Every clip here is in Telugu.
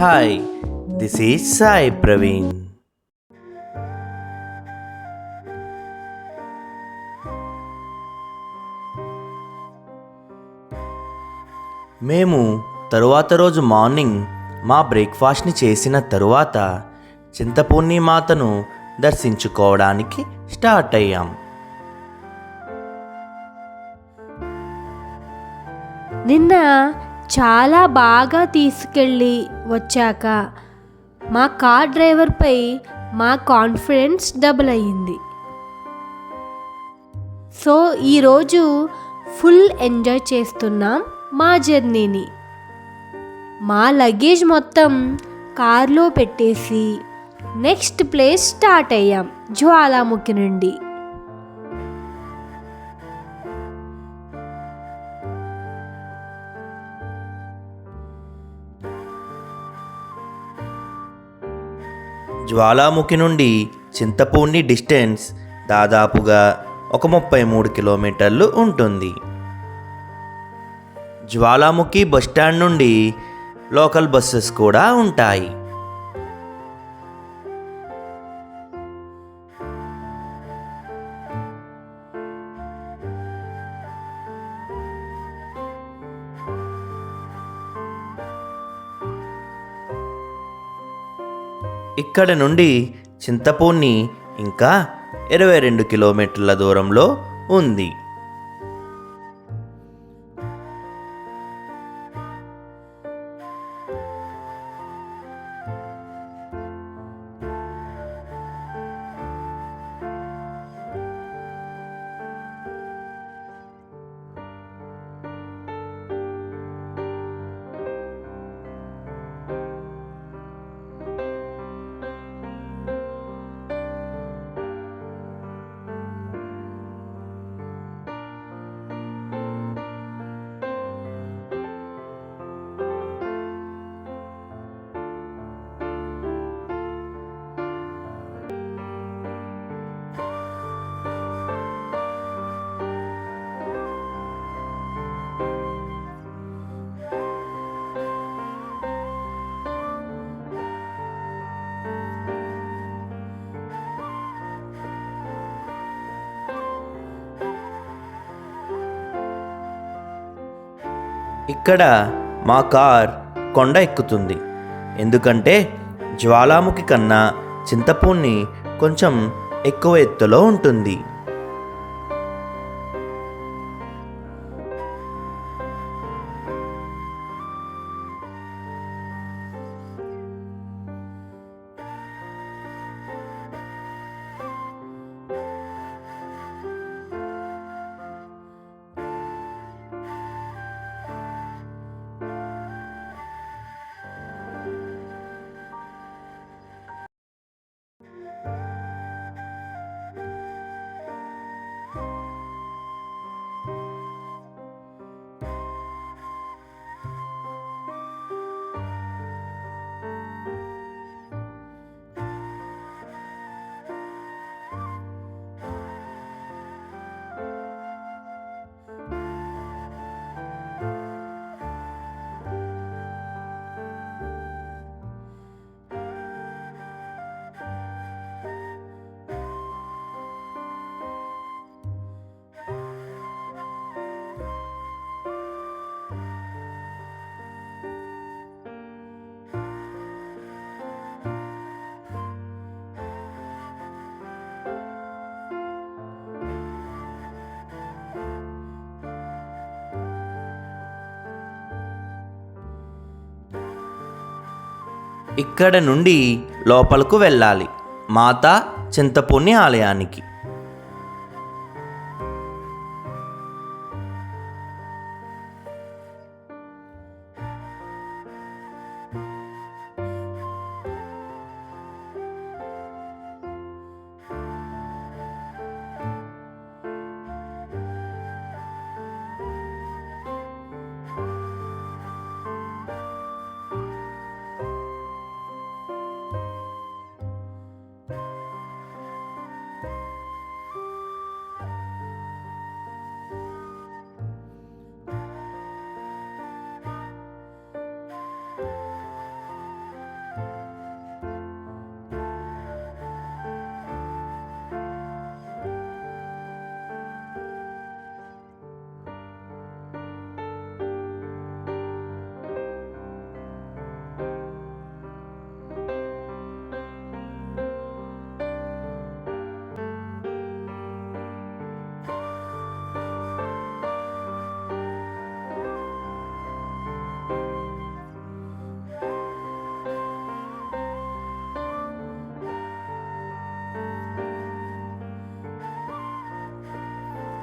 Hi this is Sai Praveen. మేము తరువాత రోజు మార్నింగ్ మా బ్రేక్ఫాస్ట్ని చేసిన తరువాత చింతపూర్ణి మాతను దర్శించుకోవడానికి స్టార్ట్ అయ్యాం. నిన్న చాలా బాగా తీసుకెళ్ళి వచ్చాక మా కార్ డ్రైవర్పై మా కాన్ఫిడెన్స్ డబుల్ అయ్యింది. సో ఈరోజు ఫుల్ ఎంజాయ్ చేస్తున్నాం మా జర్నీని. మా లగేజ్ మొత్తం కార్లో పెట్టేసి నెక్స్ట్ ప్లేస్ స్టార్ట్ అయ్యాం జ్వాలాముఖి నుండి. జ్వాలాముఖి నుండి చింతపూర్ణి డిస్టెన్స్ దాదాపుగా ఒక ముప్పై మూడు కిలోమీటర్లు ఉంటుంది. జ్వాలాముఖి బస్టాండ్ నుండి లోకల్ బస్సెస్ కూడా ఉంటాయి. ఇక్కడ నుండి చింతపూర్ణి ఇంకా ఇరవై రెండు కిలోమీటర్ల దూరంలో ఉంది. ఇక్కడ మా కార్ కొండ ఎక్కుతుంది. ఎందుకంటే జ్వాలాముఖి కన్నా చింతపూర్ణి కొంచెం ఎక్కువ ఎత్తులో ఉంటుంది. ఇక్కడ నుండి లోపలకు వెళ్ళాలి. మాతా చింతపూర్ణి ఆలయానికి.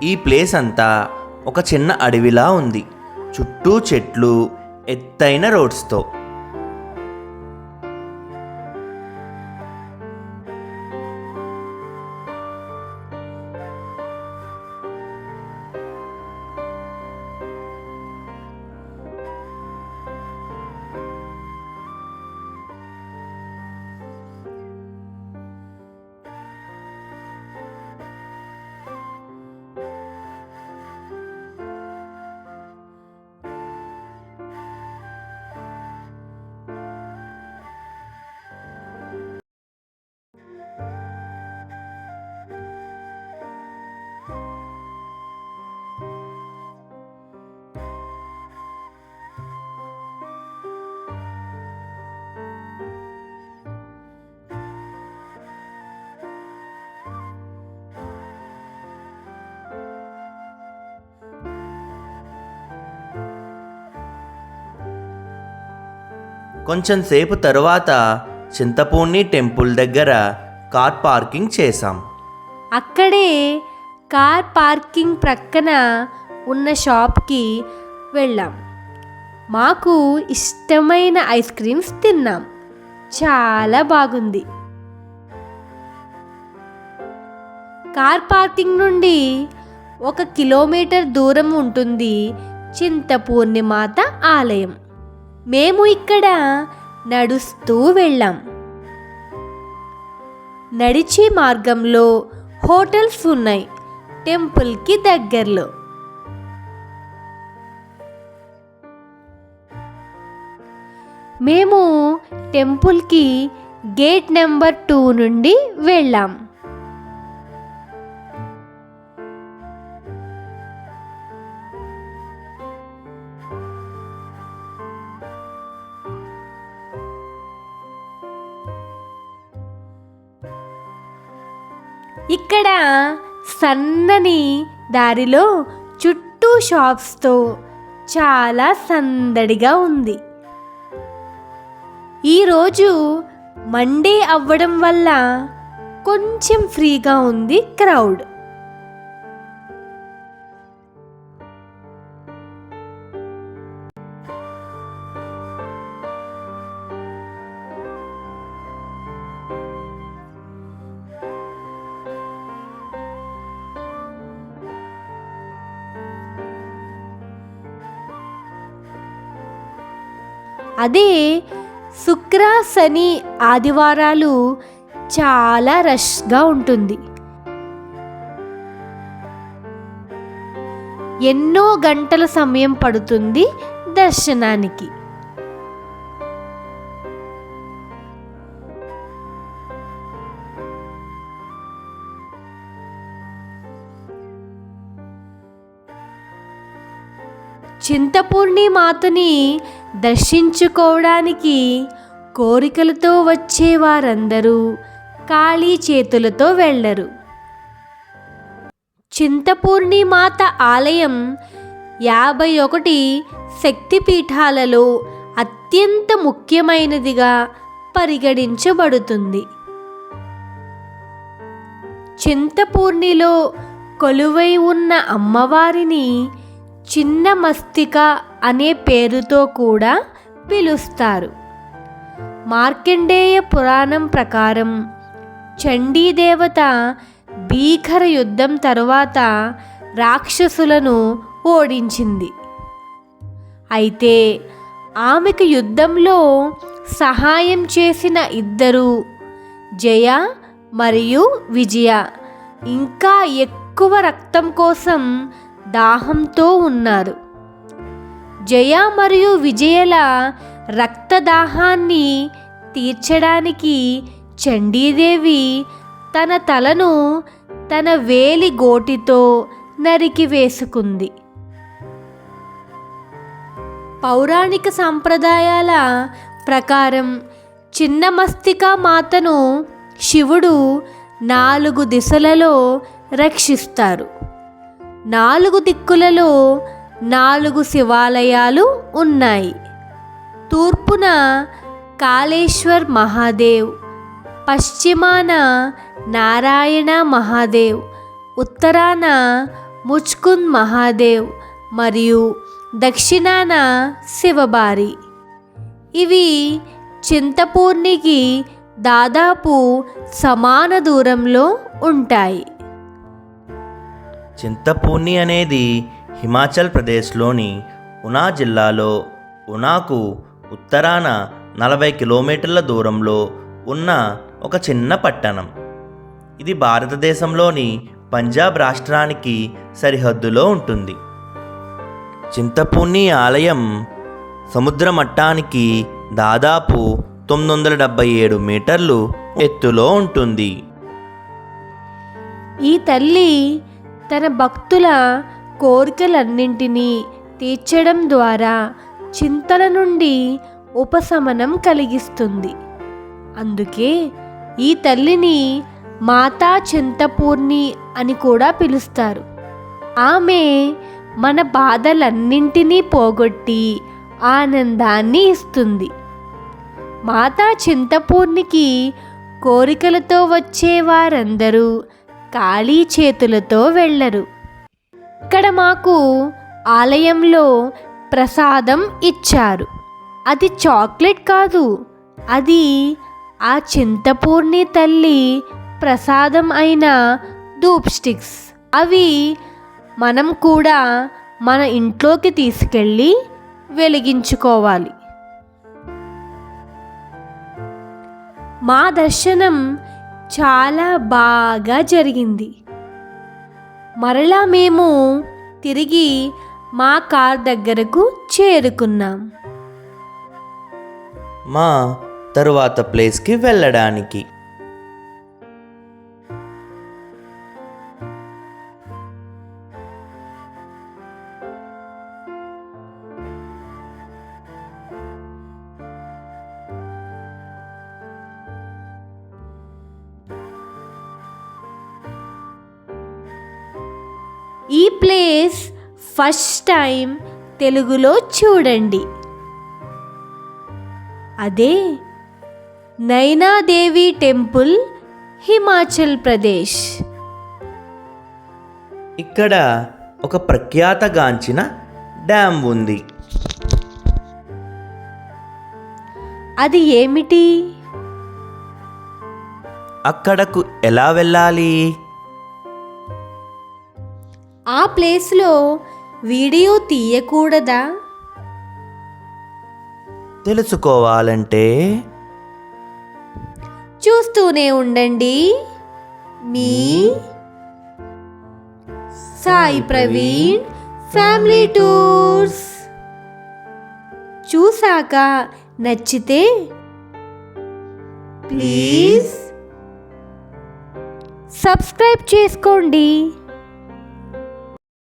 ఈ ప్లేస్ అంతా ఒక చిన్న అడవిలా ఉంది. చుట్టూ చెట్లు ఎత్తైన రోడ్స్తో. కొంచెం సేపు తరువాత చింతపూర్ణి టెంపుల్ దగ్గర కార్ పార్కింగ్ చేశాం. అక్కడే కార్ పార్కింగ్ ప్రక్కన ఉన్న షాప్కి వెళ్ళాం. మాకు ఇష్టమైన ఐస్ క్రీమ్స్ తిన్నాం. చాలా బాగుంది. కార్ పార్కింగ్ నుండి ఒక కిలోమీటర్ దూరం ఉంటుంది చింతపూర్ణిమాత ఆలయం. మేము ఇక్కడ నడుస్తూ వెళ్ళాం. నడిచే మార్గంలో హోటల్స్ ఉన్నాయి టెంపుల్కి దగ్గరలో. మేము టెంపుల్కి గేట్ నెంబర్ టూ నుండి వెళ్ళాం. ఇక్కడ సన్నని దారిలో చుట్టూ షాప్స్తో చాలా సందడిగా ఉంది. ఈరోజు మండే అవ్వడం వల్ల కొంచెం ఫ్రీగా ఉంది క్రౌడ్. అదే శుక్ర శని ఆదివారాలు చాలా రష్గా ఉంటుంది. ఎన్నో గంటల సమయం పడుతుంది దర్శనానికి. చింతపూర్ణి మాతని దర్శించుకోవడానికి కోరికలతో వచ్చేవారందరూ ఖాళీ చేతులతో వెళ్ళరు. చింతపూర్ణి మాత ఆలయం యాభై ఒకటి శక్తిపీఠాలలో అత్యంత ముఖ్యమైనదిగా పరిగణించబడుతుంది. చింతపూర్ణిలో కొలువై ఉన్న అమ్మవారిని చిన్న మస్తిక అనే పేరుతో కూడా పిలుస్తారు. మార్కండేయ పురాణం ప్రకారం చండీదేవత భీకర యుద్ధం తరువాత రాక్షసులను ఓడించింది. అయితే ఆమెకు యుద్ధంలో సహాయం చేసిన ఇద్దరు జయ మరియు విజయ ఇంకా ఎక్కువ రక్తం కోసం దాహంతో ఉన్నారు. జయ మరియు విజయల రక్తదాహాన్ని తీర్చడానికి చండీదేవి తన తలను తన వేలి గోటితో నరికి వేసుకుంది. పౌరాణిక సాంప్రదాయాల ప్రకారం చిన్న మస్తిక మాతను శివుడు నాలుగు దిశలలో రక్షిస్తారు. నాలుగు దిక్కులలో నాలుగు శివాలయాలు ఉన్నాయి. తూర్పున కాళేశ్వర్ మహాదేవ్ పశ్చిమాన నారాయణ మహాదేవ్ ఉత్తరాన ముచ్కుంద్ మహాదేవ్ మరియు దక్షిణాన శివబారి. ఇవి చింతపూర్ణికి దాదాపు సమాన దూరంలో ఉంటాయి. చింతపూర్ణి అనేది హిమాచల్ ప్రదేశ్లోని ఉనా జిల్లాలో ఉనాకు ఉత్తరాన నలభై కిలోమీటర్ల దూరంలో ఉన్న ఒక చిన్న పట్టణం. ఇది భారతదేశంలోని పంజాబ్ రాష్ట్రానికి సరిహద్దులో ఉంటుంది. చింతపూర్ణి ఆలయం సముద్ర మట్టానికి దాదాపు తొమ్మిది వందల డెబ్బై ఏడు మీటర్లు ఎత్తులో ఉంటుంది. ఈ తల్లి తన భక్తుల కోరికలన్నింటినీ తీర్చడం ద్వారా చింతల నుండి ఉపశమనం కలిగిస్తుంది. అందుకే ఈ తల్లిని మాతా చింతపూర్ణి అని కూడా పిలుస్తారు. ఆమె మన బాధలన్నింటినీ పోగొట్టి ఆనందాన్ని ఇస్తుంది. మాతా చింతపూర్ణికి కోరికలతో వచ్చే వారందరూ ఖాళీ చేతులతో వెళ్ళరు. ఇక్కడ మాకు ఆలయంలో ప్రసాదం ఇచ్చారు. అది చాక్లెట్ కాదు. అది ఆ చింతపూర్ణి తల్లి ప్రసాదం అయిన ధూప్ స్టిక్స్. అవి మనం కూడా మన ఇంట్లోకి తీసుకెళ్ళి వెలిగించుకోవాలి. మా దర్శనం చాలా బాగా జరిగింది. మరలా మేము తిరిగి మా కార్ దగ్గరకు చేరుకున్నాం. మా తరువాత ప్లేస్కి వెళ్ళడానికి. ఈ ప్లేస్ ఫస్ట్ టైం తెలుగులో చూడండి. అదే నైనాదేవి టెంపుల్ హిమాచల్ ప్రదేశ్. ఇక్కడ ఒక ప్రఖ్యాతగాంచిన డ్యామ్ ఉంది. అది ఏమిటి? అక్కడకు ఎలా వెళ్ళాలి? ఆ ప్లేస్లో వీడియో తీయకూడదా? తెలుసుకోవాలంటే? చూస్తూనే ఉండండి. మీ సాయి ప్రవీణ్ ఫ్యామిలీ టూర్స్. చూసాక నచ్చితే ప్లీజ్ సబ్స్క్రైబ్ చేసుకోండి.